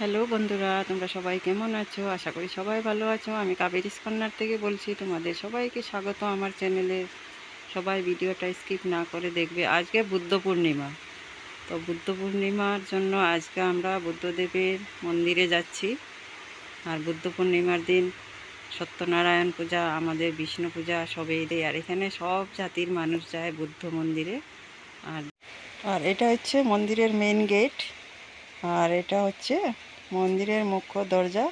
Hello বন্ধুরা, তোমরা সবাই কেমন আছো? আশা করি সবাই ভালো আছো। আমি কাবেরিস কন্যার থেকে বলছি, তোমাদের সবাইকে স্বাগত আমার চ্যানেলে। সবাই ভিডিওটা স্কিপ না করে দেখবে। আজকে বুদ্ধ পূর্ণিমা। তো বুদ্ধ পূর্ণিমার জন্য আজকে আমরা বুদ্ধদেবের মন্দিরে যাচ্ছি। আর বুদ্ধ পূর্ণিমার দিন সত্যনারায়ণ পূজা, আমাদের বিষ্ণু পূজা সবেই দেয় আর এখানে সব জাতির মানুষ যায় বুদ্ধ মন্দিরে। আর আর এটা হচ্ছে মন্দিরের মেন গেট আর এটা হচ্ছে মন্দিরের মুখ্য দরজা।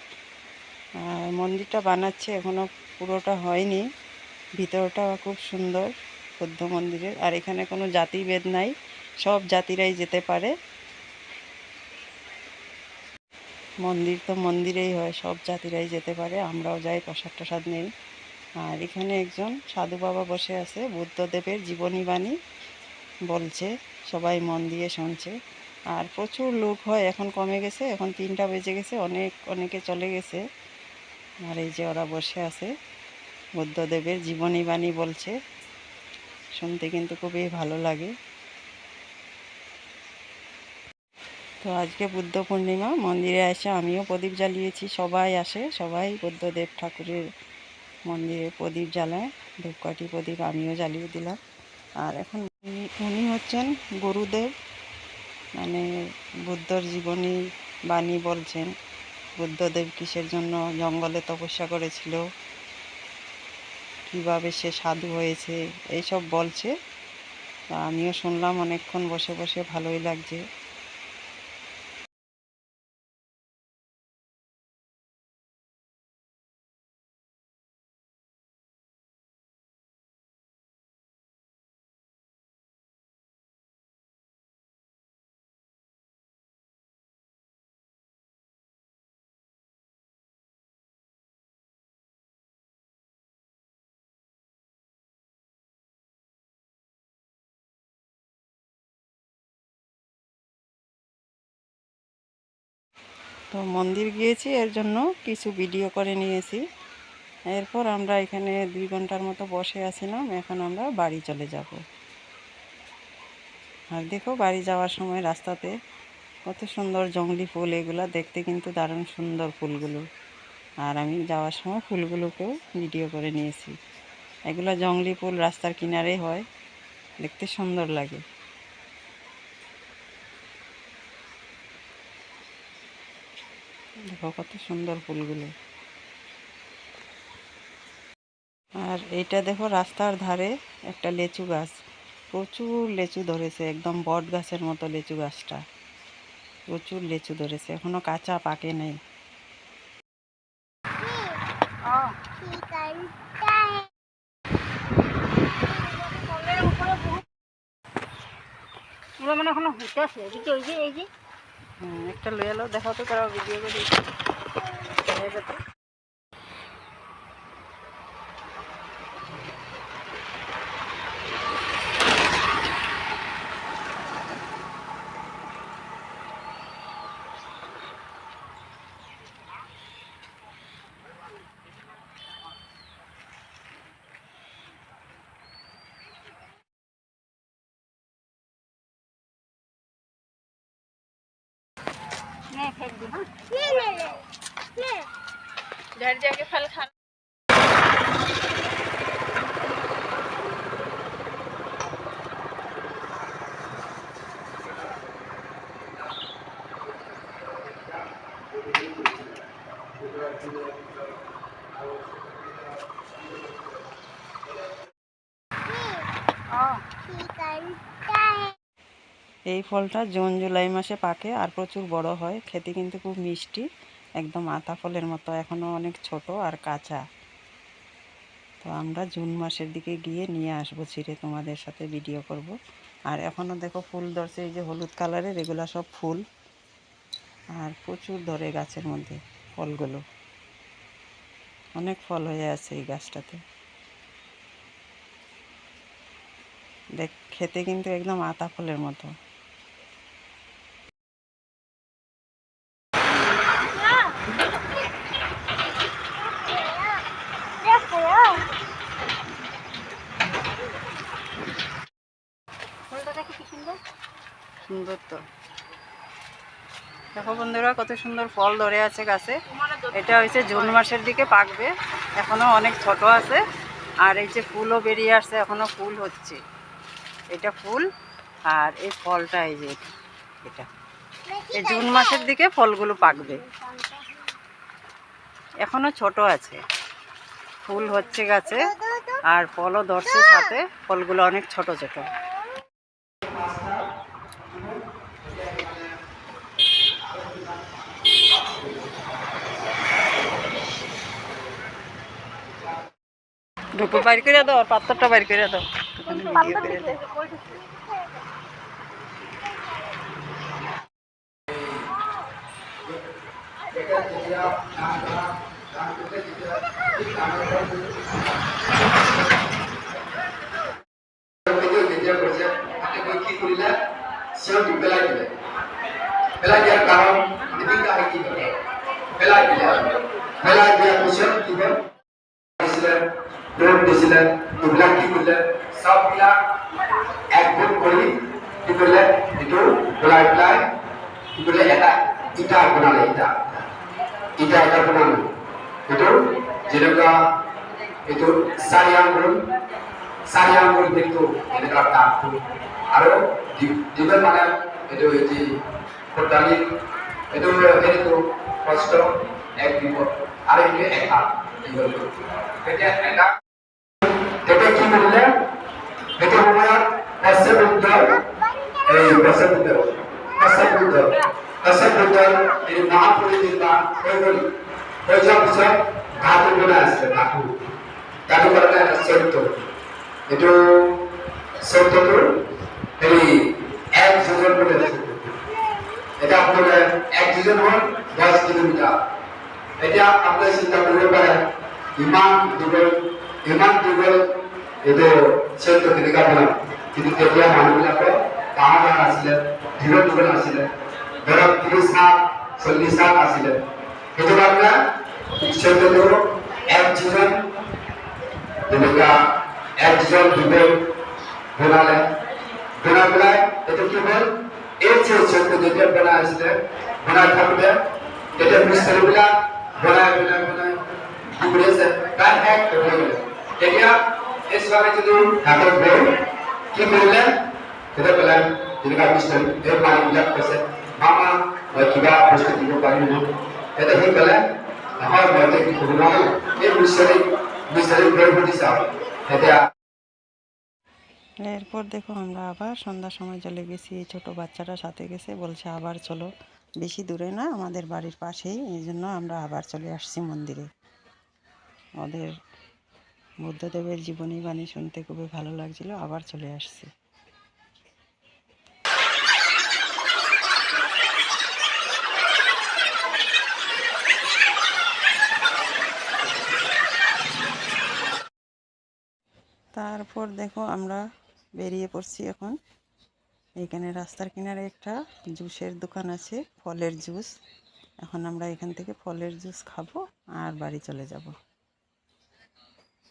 আর মন্দিরটা বানাচ্ছে এখনও পুরোটা হয়নি। ভিতরটা খুব সুন্দর বৌদ্ধ মন্দিরের। আর এখানে কোনো জাতিভেদ নাই, সব জাতিরাই যেতে পারে। মন্দির তো মন্দিরেই হয়, সব জাতিরাই যেতে পারে, আমরাও যাই প্রসাদ টসাদ নেই। আর এখানে একজন সাধু বাবা বসে আছে, বুদ্ধদেবের জীবনী বাণী বলছে, সবাই মন দিয়ে শুনছে। আর প্রচুর লোক হয়, এখন কমে গেছে, এখন তিনটা বেজে গেছে, অনেক, অনেকে চলে গেছে। আর এই যে ওরা বসে আছে, বুদ্ধদেবের জীবনী বাণী বলছে, শুনতে কিন্তু খুবই ভালো লাগে। তো আজকে বুদ্ধ পূর্ণিমা, মন্দিরে এসে আমিও প্রদীপ জ্বালিয়েছি, সবাই আসে, সবাই বুদ্ধদেব ঠাকুরের মন্দিরে প্রদীপ জ্বালায়, ধূপকাঠি প্রদীপ আমিও জ্বালিয়ে দিলাম। আর এখন উনি- হচ্ছেন গুরুদেব। মানে বুদ্ধর জীবনী বাণী বলছেন। বুদ্ধদেব কিসের জন্য জঙ্গলে তপস্যা করেছিল? কীভাবে সে সাধু হয়েছে? এইসব বলছে। আমিও শুনলাম, অনেকক্ষণ বসে বসে ভালোই লাগছে। তো মন্দির গিয়েছি, এর জন্য কিছু ভিডিও করে নিয়েছি। এরপর আমরা এখানে দুই ঘণ্টার মতো বসে আছিলাম, এখন আমরা বাড়ি চলে যাব। আর দেখো, বাড়ি যাওয়ার সময় রাস্তাতে কত সুন্দর জঙ্গলি ফুল, এগুলো দেখতে কিন্তু দারুণ সুন্দর ফুলগুলো। আর আমি যাওয়ার সময় ফুলগুলোকেও ভিডিও করে নিয়েছি। এগুলো জঙ্গলি ফুল রাস্তার কিনারে হয়, দেখতে সুন্দর লাগে। দেখো কত সুন্দর ফুলগুলো। আর এইটা দেখো রাস্তার ধারে একটা লেচু গাছ। প্রচুর লেচু ধরেছে, একদম বট গাছের মতো লেচু গাছটা। প্রচুর লেচু ধরেছে, এখনও কাঁচা পাকে নেই। মানে এখনও এদিকে ওই যে এই যে একটা লয়ে এলো দেখো তো তারা ভিডিও করে হয়ে যেত। নে ফেক দি হ্যাঁ घर जाके फल खाना এই ফলটা জুন জুলাই মাসে পাকে আর প্রচুর বড় হয় খেতে কিন্তু খুব মিষ্টি একদম আতা ফলের মতো এখনও অনেক ছোট আর কাঁচা। তো আমরা জুন মাসের দিকে গিয়ে নিয়ে আসব ছিঁড়ে, তোমাদের সাথে ভিডিও করব। আর এখনও দেখো ফুল ধরছে, এই যে হলুদ কালারের, এগুলো সব ফুল। আর প্রচুর ধরে গাছের মধ্যে ফলগুলো। অনেক ফল হয়ে আছে এই গাছটাতে। দেখ, খেতে কিন্তু একদম আতা ফলের মতো ফুলটা দেখি কি সুন্দর তো দেখো বন্ধুরা, কত সুন্দর ফল ধরে আছে গাছে। এটা হয়েছে জুন মাসের দিকে পাকবে। এখনও অনেক ছোট আছে। আর এই যে ফুলও বেরিয়ে আসছে, এখনও ফুল হচ্ছে। এটা ফুল, আর এই ফলটা এই যে এটা। এই জুন মাসের দিকে ফলগুলো পাকবে। এখনও ছোট আছে। ফুল হচ্ছে গাছে, আর ফলও ধরছে সাথে। ফলগুলো অনেক ছোট ছোট। ঢুকু বাইর করে দাও আর পাত্রটা বাইর করে দাও। ভিডিও প্ৰেম দিছিলে এইবিলাক কি কৰিলে চববিলাক একভোগ কৰি কি কৰিলে এইটো ঘূৰাই পেলাই কি কৰিলে এটা ইটা বনালে ইটা ইটা এটা বনালে এইটো যেনেকুৱা এইটো চাৰি আঙুল চাৰি আঙুল কিন্তু এনেকুৱা কাঠটো আৰু দিব মানে এইটো এটি ফুটালি এইটো সেইটো কষ্ট এক দিব আৰু এইটো এটা দিব তেতিয়া এটা şekilde Hedef olarak Asabunda Asabunda Asabunda Asabunda Napoli'nda Ömür Hocam ise Dağdımına ise Dağdım Dağdımına ise Sörtü Hedef Sörtü Hedef Hedef Hedef Hedef Hedef Hedef Hedef Hedef Hedef Hedef Hedef Hedef Hedef Hedef Hedef Hedef Hedef Hedef এইটো চৰিত্ৰ কেনেকুৱা বনাম কিন্তু তেতিয়া মানুহবিলাকৰ ডাঙৰ ডাঙৰ আছিলে দীঘল দীঘল আছিলে ধৰক ত্ৰিছ হাত চল্লিছ হাত আছিলে সেইটো কাৰণে চৰিত্ৰটো এক যোজন তেনেকুৱা একজন যুবক বনালে বনাই পেলাই এইটো কি হ'ল এই যে চৰিত্ৰ যেতিয়া বনাই আছিলে বনাই থাকোঁতে তেতিয়া মিস্ত্ৰীবিলাক বনাই বনাই বনাই কি কৰি আছে প্ৰায় শেষ হৈ গ'লে তেতিয়া এই ছোৱালীজনী হাতত গৈ কি কৰিলে তেতিয়া পেলাই যেনেকুৱা মিস্ত্ৰী এই মানুহবিলাক কৈছে মামা মই কিবা বস্তু দিব পাৰিম নেকি তেতিয়া সি ক'লে নহয় মই এতিয়া কি কৰিব এই মিস্ত্ৰী মিস্ত্ৰীক গৈ সুধি চাওঁ তেতিয়া এরপর দেখো আমরা আবার সন্ধ্যার সময় চলে গেছি। এই ছোটো বাচ্চাটা সাথে গেছে, বলছে আবার চলো। বেশি দূরে না, আমাদের বাড়ির পাশেই। এই জন্য আমরা আবার চলে আসছি মন্দিরে। ওদের বুদ্ধদেবের জীবনী বাণী শুনতে খুবই ভালো লাগছিল, আবার চলে আসছি। তারপর দেখো আমরা বেরিয়ে পড়ছি এখন। এখানে রাস্তার কিনারে একটা জুসের দোকান আছে, ফলের জুস। এখন আমরা এখান থেকে ফলের জুস খাব আর বাড়ি চলে যাব।